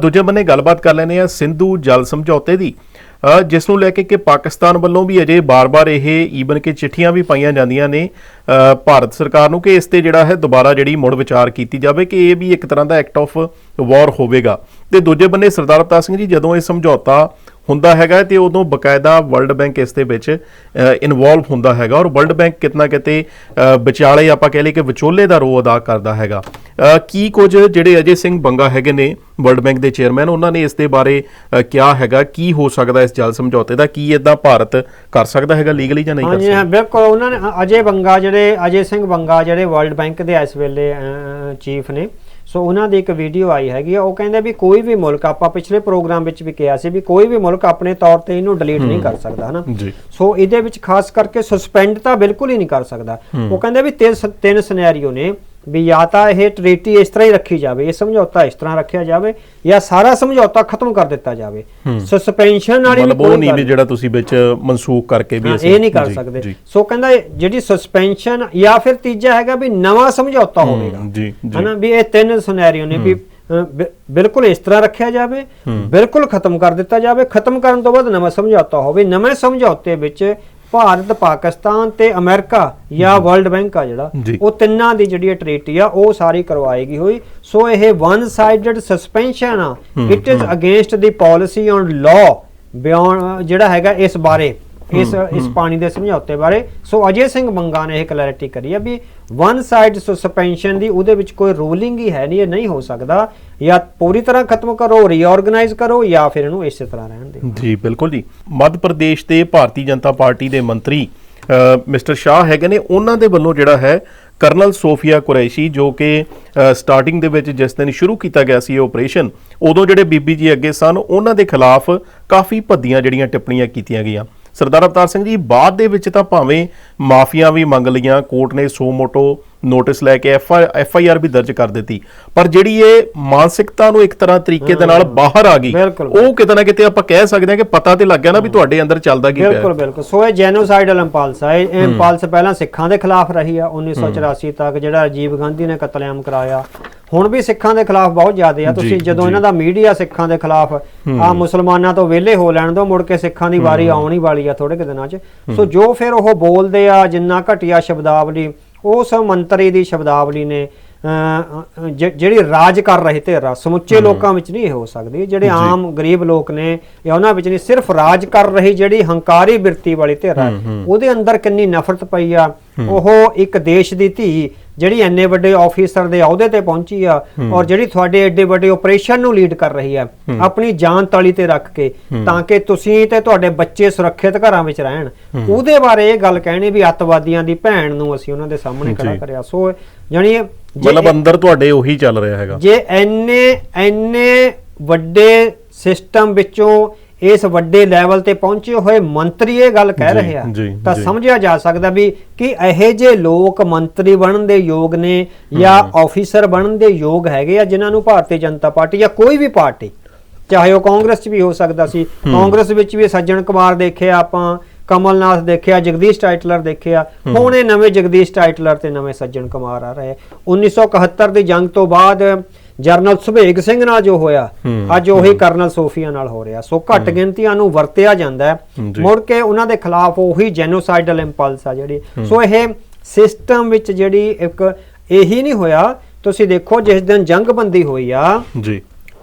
ਦੂਜੇ ਬੰਨੇ ਗੱਲਬਾਤ ਕਰ ਲੈਨੇ ਆ ਸਿੰਧੂ ਜਲ ਸਮਝੌਤੇ ਦੀ। ਜਿਸ ਨੂੰ ਲੈ ਕੇ ਕਿ ਪਾਕਿਸਤਾਨ ਵੱਲੋਂ ਵੀ ਅਜੇ ਬਾਰ-ਬਾਰ ਇਹ ਈਵਨ ਕਿ ਚਿੱਠੀਆਂ ਵੀ ਪਾਈਆਂ ਜਾਂਦੀਆਂ ਨੇ ਭਾਰਤ ਸਰਕਾਰ ਨੂੰ ਕਿ ਇਸ ਤੇ ਜਿਹੜਾ ਹੈ ਦੁਬਾਰਾ ਜਿਹੜੀ ਮੁੜ ਵਿਚਾਰ ਕੀਤੀ ਜਾਵੇ ਕਿ ਇਹ ਵੀ ਇੱਕ ਤਰ੍ਹਾਂ ਦਾ ਐਕਟ ਆਫ ਵਾਰ ਹੋਵੇਗਾ। ਤੇ ਦੂਜੇ ਬੰਨੇ ਸਰਦਾਰ ਪ੍ਰਤਾਪ ਸਿੰਘ ਜੀ, ਜਦੋਂ ਇਹ ਸਮਝੌਤਾ ਹੁੰਦਾ ਹੈਗਾ ਤੇ ਉਦੋਂ ਬਕਾਇਦਾ ਵਰਲਡ ਬੈਂਕ ਇਸ ਦੇ ਵਿੱਚ ਇਨਵੋਲਵ ਹੁੰਦਾ ਹੈਗਾ ਔਰ ਵਰਲਡ ਬੈਂਕ ਕਿਤਨਾ ਕਿਤੇ ਵਿਚਾਲੇ ਆਪਾਂ ਕਹਿ ਲਈਏ ਕਿ ਵਿਚੋਲੇ ਦਾ ਰੋਲ ਅਦਾ ਕਰਦਾ ਹੈਗਾ। ਕੀ ਕੁਝ ਜਿਹੜੇ ਅਜੇ ਸਿੰਘ ਬੰਗਾ ਹੈਗੇ ਨੇ ਵਰਲਡ ਬੈਂਕ ਦੇ ਚੇਅਰਮੈਨ ਉਹਨਾਂ ਨੇ ਇਸ ਦੇ ਬਾਰੇ ਕਿਹਾ ਹੈਗਾ? ਕੀ ਹੋ ਸਕਦਾ ਇਸ ਜਲ ਸਮਝੌਤੇ ਦਾ? ਕੀ ਇਦਾਂ ਭਾਰਤ ਕਰ ਸਕਦਾ ਹੈਗਾ ਲੀਗਲੀ ਜਾਂ ਨਹੀਂ ਕਰ ਸਕਦਾ ਹਾਂ ਬਿਲਕੁਲ ਉਹਨਾਂ ਨੇ ਅਜੇ ਬੰਗਾ ਜਿਹੜੇ ਅਜੇ ਸਿੰਘ ਬੰਗਾ ਜਿਹੜੇ ਵਰਲਡ ਬੈਂਕ ਦੇ ਇਸ ਵੇਲੇ ਚੀਫ ਨੇ ਸੋ ਉਹਨਾਂ ਦੀ ਇੱਕ ਵੀਡੀਓ ਆਈ ਹੈਗੀ ਆ। ਉਹ ਕਹਿੰਦੇ ਵੀ ਕੋਈ ਵੀ ਮੁਲਕ ਆਪਾਂ ਪਿਛਲੇ ਪ੍ਰੋਗਰਾਮ ਵਿੱਚ ਵੀ ਕਿਹਾ ਸੀ ਵੀ ਕੋਈ ਵੀ ਮੁਲਕ ਆਪਣੇ ਤੌਰ ਤੇ ਇਹਨੂੰ ਡਿਲੀਟ ਨਹੀਂ ਕਰ ਸਕਦਾ ਹਨਾ? ਸੋ ਇਹਦੇ ਵਿੱਚ ਖਾਸ ਕਰਕੇ ਸਸਪੈਂਡ ਤਾਂ ਬਿਲਕੁਲ ਹੀ ਨਹੀਂ ਕਰ ਸਕਦਾ। ਉਹ ਕਹਿੰਦੇ ਵੀ ਤਿੰਨ ਸਿਨੈਰੀਓ ਨੇ। ਵੀ ਜਾਂ ਤਾਂ ਇਹ ਟ੍ਰੀਟੀ ਇਸ ਤਰ੍ਹਾਂ ਹੀ ਰੱਖੀ ਜਾਵੇ ਇਹ ਸਮਝੌਤਾ ਇਸ ਤਰ੍ਹਾਂ ਰੱਖਿਆ ਜਾਵੇ ਜਾਂ ਸਾਰਾ ਸਮਝੌਤਾ ਖਤਮ ਕਰ ਦਿੱਤਾ ਜਾਵੇ। ਸਸਪੈਂਸ਼ਨ ਵਾਲੀ ਵੀ ਮਤਲਬ ਉਹ ਕੋਈ ਨਹੀਂ ਵੀ ਜਿਹੜਾ ਤੁਸੀਂ ਵਿੱਚ ਮਨਸੂਖ ਕਰਕੇ ਵੀ ਅਸੀਂ ਇਹ ਨਹੀਂ ਕਰ ਸਕਦੇ। ਸੋ ਕਹਿੰਦਾ ਜਿਹੜੀ ਸਸਪੈਂਸ਼ਨ ਜਾਂ ਫਿਰ ਤੀਜਾ ਹੈਗਾ ਵੀ ਨਵਾਂ ਸਮਝੌਤਾ ਹੋਵੇਗਾ। ਜੀ ਜੀ। ਹਨਾ ਵੀ ਇਹ ਤਿੰਨ ਸਿਨੈਰੀਓ ਨੇ ਵੀ ਬਿਲਕੁਲ ਇਸ ਤਰ੍ਹਾਂ ਰੱਖਿਆ ਜਾਵੇ ਬਿਲਕੁਲ ਖਤਮ ਕਰ ਦਿੱਤਾ ਜਾਵੇ। ਖਤਮ ਕਰਨ ਤੋਂ ਬਾਅਦ ਨਵਾਂ ਸਮਝੌਤਾ ਹੋਵੇ। ਨਵੇਂ ਸਮਝੌਤੇ ਵਿੱਚ ਭਾਰਤ ਪਾਕਿਸਤਾਨ ਤੇ ਅਮਰੀਕਾ ਜਾਂ ਵਰਲਡ ਬੈਂਕ ਆ ਜਿਹੜਾ। ਉਹ ਤਿੰਨਾਂ ਦੀ ਜਿਹੜੀ ਟ੍ਰੀਟੀ ਆ ਉਹ ਸਾਰੀ ਕਰਵਾਏਗੀ ਹੋਈ। ਸੋ ਇਹ ਵਨ ਸਾਈਡਡ ਸਸਪੈਂਸ਼ਨ ਆ it is against the policy on law ਜਿਹੜਾ ਹੈਗਾ ਇਸ ਬਾਰੇ। ਇਸ ਇਸ ਪਾਣੀ ਦੇ ਸਮਝੌਤੇ ਬਾਰੇ। ਸੋ ਅਜੇ ਸਿੰਘ ਬੰਗਾ ਨੇ ਇਹ ਕਲੈਰਿਟੀ ਕਰੀ ਆ ਵੀ ਵਨ ਸਾਈਡ ਸਸਪੈਂਸ਼ਨ ਦੀ ਉਹਦੇ ਵਿੱਚ ਕੋਈ ਰੂਲਿੰਗ ਹੀ ਹੈ ਨਹੀਂ ਇਹ ਨਹੀਂ ਹੋ ਸਕਦਾ। ਜਾਂ ਪੂਰੀ ਤਰ੍ਹਾਂ ਖਤਮ ਕਰੋ ਰੀਆਰਗੇਨਾਈਜ਼ ਕਰੋ ਜਾਂ ਫਿਰ ਇਹਨੂੰ ਇਸੇ ਤਰ੍ਹਾਂ ਰਹਿਣ ਦਿਓ। ਜੀ ਬਿਲਕੁਲ ਜੀ। ਮੱਧ ਪ੍ਰਦੇਸ਼ ਦੇ ਭਾਰਤੀ ਜਨਤਾ ਪਾਰਟੀ ਦੇ ਮੰਤਰੀ ਮਿਸਟਰ ਸ਼ਾਹ ਹੈਗੇ ਨੇ। ਉਹਨਾਂ ਦੇ ਵੱਲੋਂ ਜਿਹੜਾ ਹੈ ਕਰਨਲ ਸੋਫੀਆ ਕੁਰੈਸ਼ੀ ਜੋ ਕਿ ਸਟਾਰਟਿੰਗ ਦੇ ਵਿੱਚ ਜਿਸ ਦਿਨ ਸ਼ੁਰੂ ਕੀਤਾ ਗਿਆ ਸੀ ਇਹ ਆਪਰੇਸ਼ਨ ਉਦੋਂ ਜਿਹੜੇ ਬੀਬੀ ਜੀ ਅੱਗੇ ਸਨ ਉਹਨਾਂ ਦੇ ਖਿਲਾਫ ਕਾਫੀ ਭੱਦੀਆਂ ਜਿਹੜੀਆਂ ਟਿੱਪਣੀਆਂ ਕੀਤੀਆਂ ਗਈਆਂ। ਸਰਦਾਰ ਅਵਤਾਰ ਸਿੰਘ ਜੀ, ਬਾਅਦ ਦੇ ਵਿੱਚ ਤਾਂ ਭਾਵੇਂ ਮਾਫੀਆਂ ਵੀ ਮੰਗ ਲਈਆਂ, ਕੋਰਟ ਨੇ ਸੋ ਮੋਟੋ ਨੋਟਿਸ ਲੈ ਕੇ ਐਫ ਆਈ ਆਰ ਵੀ ਦਰਜ ਕਰ ਦਿੱਤੀ। ਪਰ ਜਿਹੜੀ ਇਹ ਮਾਨਸਿਕਤਾ ਨੂੰ ਇੱਕ ਤਰ੍ਹਾਂ ਤਰੀਕੇ ਦੇ ਨਾਲ ਬਾਹਰ ਆ ਗਈ। ਉਹ ਕਿਤੇ ਨਾ ਕਿਤੇ ਆਪਾਂ ਕਹਿ ਸਕਦੇ ਹਾਂ ਕਿ ਪਤਾ ਤੇ ਲੱਗ ਗਿਆ ਨਾ ਵੀ ਤੁਹਾਡੇ ਅੰਦਰ ਚੱਲਦਾ ਕੀ ਪਿਆ। ਬਿਲਕੁਲ ਬਿਲਕੁਲ। ਸੋ ਇਹ ਜੈਨੋਸਾਈਡਲ ਇੰਪਲਸ ਹੈ ਇਹ ਇੰਪਲਸ ਪਹਿਲਾਂ ਸਿੱਖਾਂ ਦੇ ਖਿਲਾਫ ਰਹੀ ਆ 1984 ਤੱਕ ਜਿਹੜਾ ਰਾਜੀਵ ਗਾਂਧੀ ਨੇ ਕਤਲੇਆਮ ਕਰਾਇਆ। ਹੁਣ ਵੀ ਸਿੱਖਾਂ ਦੇ ਖਿਲਾਫ ਬਹੁਤ ਜ਼ਿਆਦੇ ਆ। ਤੁਸੀਂ ਜਦੋਂ। ਇਹਨਾਂ ਦਾ ਮੀਡੀਆ ਸਿੱਖਾਂ ਦੇ ਖਿਲਾਫ ਆ ਮੁਸਲਮਾਨਾਂ ਤੋਂ ਵਿਹਲੇ ਹੋ ਲੈਣ ਦੋ ਮੁੜ ਕੇ ਸਿੱਖਾਂ ਦੀ ਵਾਰੀ ਆਉਣ ਵਾਲੀ ਆ ਥੋੜੇ ਕੁ ਦਿਨਾਂ 'ਚ। ਸੋ ਜੋ ਫਿਰ ਉਹ ਬੋਲਦੇ ਆ ਜਿੰਨਾ ਘਟੀਆ ਸ਼ਬਦਾਵਲੀ ਉਸ ਮੰਤਰੀ ਦੀ ਸ਼ਬਦਾਵਲੀ ਨੇ ਜਿਹੜੀ ਰਾਜ ਕਰ ਰਹੇ ਆ ਸਮੁੱਚੇ ਲੋਕਾਂ ਵਿੱਚ ਨਹੀਂ ਹੋ ਸਕਦੀ। ਜਿਹੜੇ ਆਮ ਗਰੀਬ ਲੋਕ ਨੇ ਜਾਂ ਉਹਨਾਂ ਵਿੱਚ ਨਹੀਂ ਸਿਰਫ ਰਾਜ ਕਰ ਰਹੀ ਜਿਹੜੀ ਹੰਕਾਰੀ ਬਿਰਤੀ ਵਾਲੀ ਧਿਰ ਆ ਉਹਦੇ ਅੰਦਰ ਕਿੰਨੀ ਨਫ਼ਰਤ ਪਈ ਆ ਉਹ ਇੱਕ ਦੇਸ਼ ਦੀ ਧੀ ਜਿਹੜੀ ਐਨੇ ਵੱਡੇ ਆਫੀਸਰ ਦੇ ਅਹੁਦੇ ਤੇ ਪਹੁੰਚੀ ਆ ਔਰ ਜਿਹੜੀ ਤੁਹਾਡੇ ਐਡੇ ਵੱਡੇ ਆਪਰੇਸ਼ਨ ਨੂੰ ਲੀਡ ਕਰ ਰਹੀ ਆ ਆਪਣੀ ਜਾਨ ਤਲੀ ਤੇ ਰੱਖ ਕੇ ਤਾਂ ਕਿ ਤੁਸੀਂ ਤੇ ਤੁਹਾਡੇ ਬੱਚੇ ਸੁਰੱਖਿਅਤ ਘਰਾਂ ਵਿੱਚ ਰਹਿਣ। ਉਹਦੇ ਬਾਰੇ ਇਹ ਗੱਲ ਕਹਿਣੀ ਵੀ ਅੱਤਵਾਦੀਆਂ ਦੀ ਭੈਣ ਨੂੰ ਅਸੀਂ ਉਹਨਾਂ ਦੇ ਸਾਹਮਣੇ ਖੜਾ। ਕਰਿਆ। ਸੋ ਜਾਨੀ ਮਤਲਬ ਅੰਦਰ ਤੁਹਾਡੇ ਉਹੀ ਚੱਲ ਰਿਹਾ ਹੈਗਾ। ਜੇ ਐਨੇ ਐਨੇ ਵੱਡੇ ਸਿਸਟਮ ਵਿੱਚੋਂ ਇਸ ਵੱਡੇ ਲੈਵਲ ਤੇ ਪਹੁੰਚੇ ਹੋਏ ਮੰਤਰੀ ਇਹ ਗੱਲ ਕਹਿ ਜੀ, ਰਹੇ ਆ ਜੀ, ਤਾਂ ਜੀ। ਸਮਝਿਆ ਜਾ ਸਕਦਾ ਵੀ ਕਿ ਇਹੋ ਜਿਹੇ ਲੋਕ ਮੰਤਰੀ ਬਣਨ ਦੇ ਯੋਗ ਨੇ ਜਾਂ ਆਫੀਸਰ ਬਣਨ ਦੇ ਯੋਗ ਹੈਗੇ ਆ ਜਿਨ੍ਹਾਂ ਨੂੰ ਭਾਰਤੀ ਜਨਤਾ ਪਾਰਟੀ ਜਾਂ ਕੋਈ ਵੀ ਪਾਰਟੀ ਚਾਹੇ ਉਹ ਕਾਂਗਰਸ 'ਚ ਵੀ ਹੋ ਸਕਦਾ ਸੀ। ਕਾਂਗਰਸ ਵਿੱਚ ਵੀ ਸੱਜਣ ਕੁਮਾਰ ਦੇਖਿਆ ਆਪਾਂ ਕਮਲਨਾਥ ਦੇਖਿਆ ਜਗਦੀਸ਼ ਟਾਈਟਲਰ ਦੇਖਿਆ ਹੁਣ ਇਹ ਨਵੇਂ ਜਗਦੀਸ਼ ਟਾਈਟਲਰ ਤੇ ਨਵੇਂ ਸੱਜਣ ਕੁਮਾਰ ਆ ਰਹੇ। 1971 ਦੀ ਜੰਗ ਤੋਂ ਬਾਅਦ ਜਰਨਲ ਸੁਭੇਗ ਸਿੰਘ ਨਾਲ ਜੋ ਹੋਇਆ ਅੱਜ ਉਹੀ ਕਰਨਲ ਸੋਫੀਆ ਨਾਲ ਹੋ ਰਿਹਾ। ਸੋ ਘੱਟ ਗਿਣਤੀਆਂ ਨੂੰ ਵਰਤਿਆ ਜਾਂਦਾ ਹੈ। ਮੁੜ ਕੇ ਉਹਨਾਂ ਦੇ ਖਿਲਾਫ ਉਹੀ ਜੈਨੋਸਾਈਡਲ ਇੰਪਲਸ ਆ ਜਿਹੜੀ। ਸੋ ਇਹ ਸਿਸਟਮ ਵਿੱਚ ਜਿਹੜੀ ਇੱਕ ਇਹੀ ਨਹੀਂ ਹੋਇਆ। ਤੁਸੀਂ ਦੇਖੋ ਜਿਸ ਦਿਨ ਜੰਗਬੰਦੀ ਹੋਈ ਆ ਜੀ।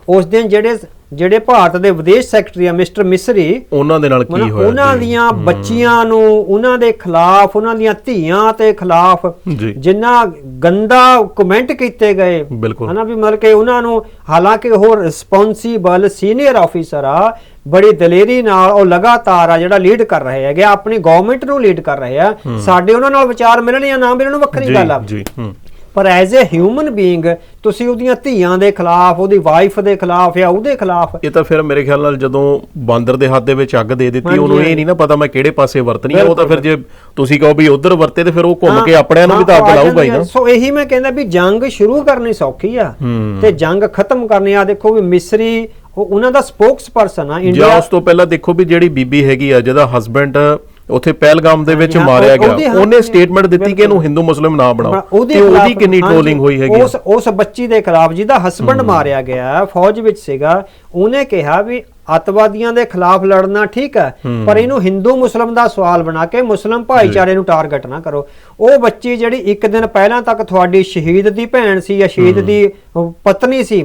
ਉਸ ਦਿਨ ਜਿਹੜੇ ਜਿਹੜੇ ਭਾਰਤ ਦੇ ਵਿਦੇਸ਼ ਸੈਕਟਰੀ ਆ ਮਿਸਟਰ ਮਿਸਰੀ ਉਹਨਾਂ ਦੇ ਨਾਲ ਕੀ ਹੋਇਆ ਉਹਨਾਂ? ਦੀਆਂ ਬੱਚੀਆਂ ਨੂੰ ਉਹਨਾਂ ਦੇ ਖਿਲਾਫ ਉਹਨਾਂ ਦੀਆਂ ਧੀਆਂ ਤੇ ਖਿਲਾਫ। ਜਿੰਨਾ ਗੰਦਾ ਕਮੈਂਟ ਕੀਤੇ ਗਏ। ਹਨਾ ਵੀ ਮਤਲਬ ਕਿ ਉਹਨਾਂ ਨੂੰ ਹਾਲਾਂਕਿ ਉਹ ਰਿਸਪੌਂਸੀਬਲ ਸੀਨੀਅਰ ਆਫੀਸਰ ਆ ਬੜੀ ਦਲੇਰੀ ਨਾਲ ਉਹ ਲਗਾਤਾਰ ਆ ਜਿਹੜਾ ਲੀਡ ਕਰ ਰਹੇ ਹੈਗੇ ਆਪਣੀ ਗਵਰਨਮੈਂਟ ਨੂੰ ਲੀਡ ਕਰ ਰਹੇ ਆ ਸਾਡੇ ਉਹਨਾਂ ਨਾਲ ਵਿਚਾਰ ਮਿਲਣ ਜਾਂ ਨਾ ਮਿਲਣ ਵੱਖਰੀ ਗੱਲ ਆ ਜੀ ਪਰ ਐਜ਼ ਅ ਹਿਊਮਨ ਬੀਇੰਗ ਤੁਸੀਂ ਉਹਦੀਆਂ ਧੀਆਂ ਦੇ ਖਿਲਾਫ ਉਹਦੀ ਵਾਈਫ ਦੇ ਖਿਲਾਫ ਜਾਂ ਉਹਦੇ ਖਿਲਾਫ ਇਹ ਤਾਂ ਫਿਰ ਮੇਰੇ ਖਿਆਲ ਨਾਲ ਜਦੋਂ ਬਾਂਦਰ ਦੇ ਹੱਥ ਦੇ ਵਿੱਚ ਅੱਗ ਦੇ ਦਿੱਤੀ ਉਹਨੂੰ ਇਹ। ਨਹੀਂ ਨਾ ਪਤਾ ਮੈਂ ਕਿਹੜੇ ਪਾਸੇ ਵਰਤਣੀ ਹੈ ਉਹ ਤਾਂ ਫਿਰ ਜੇ ਤੁਸੀਂ ਕਹੋ ਵੀ ਉਧਰ ਵਰਤੇ ਤੇ ਫਿਰ ਉਹ ਘੁੰਮ ਕੇ ਆਪਣਿਆਂ ਨੂੰ ਵੀ ਤਾਂ ਹਾਂ, ਅੱਗ ਆ ਲਾਊਗਾ ਹੀ ਨਾ। ਸੋ ਇਹੀ ਮੈਂ ਕਹਿੰਦਾ ਵੀ ਜੰਗ ਸ਼ੁਰੂ ਕਰਨੀ ਸੌਖੀ ਆ। ਤੇ ਜੰਗ ਖਤਮ ਕਰਨੀ ਆ ਦੇਖੋ ਵੀ ਮਿਸਰੀ ਉਹ ਉਹਨਾਂ ਦਾ ਸਪੋਕਸਪਰਸਨ ਆ ਇੰਡੀਆ ਉਸ ਤੋਂ ਪਹਿਲਾਂ ਦੇਖੋ ਵੀ ਜਿਹੜੀ ਬੀਬੀ ਹੈਗੀ ਆ ਜਿਹਦਾ ਹਸਬੰਡ ਉੱਥੇ ਪਹਿਲਗਾਮ ਦੇ ਵਿੱਚ ਮਾਰਿਆ ਗਿਆ। ਉਹਨੇ ਸਟੇਟਮੈਂਟ ਦਿੱਤੀ ਕਿ ਇਹਨੂੰ ਹਿੰਦੂ ਮੁਸਲਿਮ ਨਾ ਬਣਾਓ। ਤੇ ਉਹਦੀ ਕਿੰਨੀ ਟ੍ਰੋਲਿੰਗ ਹੋਈ ਹੈਗੀ। ਉਸ ਉਸ ਬੱਚੀ ਦੇ ਖਿਲਾਫ ਜਿਹਦਾ ਹਸਬੰਡ ਮਾਰਿਆ ਗਿਆ ਫੌਜ ਵਿੱਚ ਸੀਗਾ ਉਹਨੇ ਕਿਹਾ ਵੀ ਅਤਵਾਦੀਆਂ ਦੇ ਖਿਲਾਫ ਲੜਨਾ ਠੀਕ ਹੈ ਪਰ ਇਹਨੂੰ ਹਿੰਦੂ ਮੁਸਲਮ ਦਾ ਸਵਾਲ ਬਣਾ ਕੇ ਮੁਸਲਮ ਭਾਈਚਾਰੇ ਨੂੰ ਟਾਰਗੇਟ ਨਾ ਕਰੋ। ਉਹ ਬੱਚੀ ਜਿਹੜੀ ਇੱਕ ਦਿਨ ਪਹਿਲਾਂ ਤੱਕ ਤੁਹਾਡੀ ਸ਼ਹੀਦ ਦੀ ਭੈਣ ਸੀ ਜਾਂ ਸ਼ਹੀਦ ਦੀ ਪਤਨੀ ਸੀ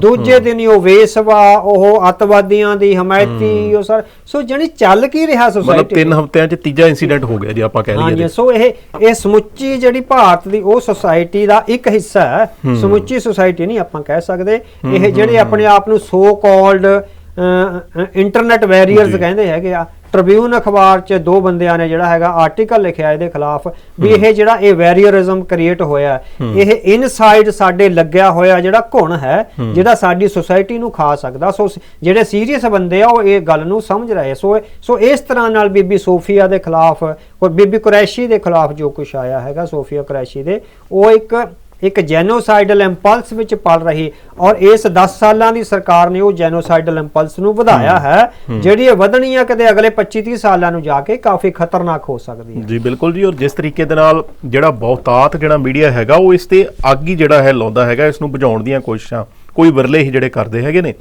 ਦੂਜੇ ਦਿਨ ਹੀ ਉਹ ਵੇਸਵਾ ਉਹ ਅਤਵਾਦੀਆਂ ਦੀ ਹਮਾਇਤੀ ਉਹ ਸਰ ਸੋ ਜਿਹੜੀ ਚੱਲ ਕੀ ਰਿਹਾ ਮਤਲਬ ਸੋਸਾਇਟੀ ਤਿੰਨ ਹਫ਼ਤਿਆਂ 'ਚ ਤੀਜਾ ਇਨਸੀਡੈਂਟ ਹੋ ਗਿਆ ਜੇ ਆਪਾਂ ਕਹਿ ਲਈਏ ਹਾਂਜੀ ਤੇ। ਸੋ ਇਹ ਇਹ ਸਮੁੱਚੀ ਜਿਹੜੀ ਭਾਰਤ ਦੀ ਉਹ ਸੁਸਾਇਟੀ ਦਾ ਇੱਕ ਹਿੱਸਾ ਹੈ। ਸਮੁੱਚੀ ਸੁਸਾਇਟੀ ਨਹੀਂ ਆਪਾਂ ਕਹਿ ਸਕਦੇ। ਇਹ ਜਿਹੜੇ ਆਪਣੇ ਆਪ ਨੂੰ ਸੋ ਕਾਲਡ ਇੰਟਰਨੈਟ ਵੈਰੀਅਰਸ ਕਹਿੰਦੇ ਹੈਗੇ ਆ। ਟ੍ਰਿਬਿਊਨ ਅਖਬਾਰ 'ਚ ਦੋ ਬੰਦਿਆਂ ਨੇ ਜਿਹੜਾ ਹੈਗਾ ਆਰਟੀਕਲ ਲਿਖਿਆ ਇਹਦੇ ਖਿਲਾਫ ਵੀ ਇਹ ਜਿਹੜਾ ਇਹ ਵੈਰੀਅਰਿਜ਼ਮ ਕ੍ਰੀਏਟ ਹੋਇਆ ਇਹ ਇਨਸਾਈਡ ਸਾਡੇ ਲੱਗਿਆ ਹੋਇਆ ਜਿਹੜਾ ਘੁਣ ਹੈ ਜਿਹੜਾ ਸਾਡੀ ਸੁਸਾਇਟੀ ਨੂੰ ਖਾ ਸਕਦਾ। ਸੋ ਜਿਹੜੇ ਸੀਰੀਅਸ ਬੰਦੇ ਆ ਉਹ ਇਹ ਗੱਲ ਨੂੰ ਸਮਝ ਰਹੇ ਸੋ ਸੋ ਇਸ ਤਰ੍ਹਾਂ ਨਾਲ ਬੀਬੀ ਸੋਫੀਆ ਦੇ ਖਿਲਾਫ ਔਰ ਬੀਬੀ ਕੁਰੈਸ਼ੀ ਦੇ ਖਿਲਾਫ ਜੋ ਕੁਝ ਆਇਆ ਹੈਗਾ ਸੋਫੀਆ ਕੁਰੈਸ਼ੀ ਦੇ ਉਹ ਇੱਕ ਇੱਕ ਜੈਨੋਸਾਈਡਲ ਇੰਪਲਸ ਵਿੱਚ ਪਲ ਰਹੀ ਔਰ ਇਸ 10 ਸਾਲਾਂ ਦੀ ਸਰਕਾਰ ਨੇ ਉਹ ਜੈਨੋਸਾਈਡਲ ਇੰਪਲਸ ਨੂੰ ਵਧਾਇਆ ਹੈ ਜਿਹੜੀ ਇਹ ਵਧਣੀ ਆ ਕਦੇ ਅਗਲੇ 25 30 ਸਾਲਾਂ ਨੂੰ ਜਾ ਕੇ ਕਾਫੀ ਖਤਰਨਾਕ ਹੋ ਸਕਦੀ ਹੈ। ਜੀ ਬਿਲਕੁਲ ਜੀ ਔਰ ਜਿਸ ਤਰੀਕੇ ਦੇ ਨਾਲ ਜਿਹੜਾ ਬਹੁਤਾਤ ਜਿਹੜਾ ਮੀਡੀਆ ਹੈਗਾ ਉਹ ਇਸ ਤੇ ਅੱਗ ਹੀ ਜਿਹੜਾ ਹੈ ਲਾਉਂਦਾ ਹੈਗਾ ਇਸ ਨੂੰ ਬੁਝਾਉਣ ਦੀਆਂ ਕੋਸ਼ਿਸ਼ਾਂ ਕੋਈ ਵਿਰਲੇ ਹੀ ਜਿਹੜੇ ਕਰਦੇ ਹੈਗੇ ਨੇ।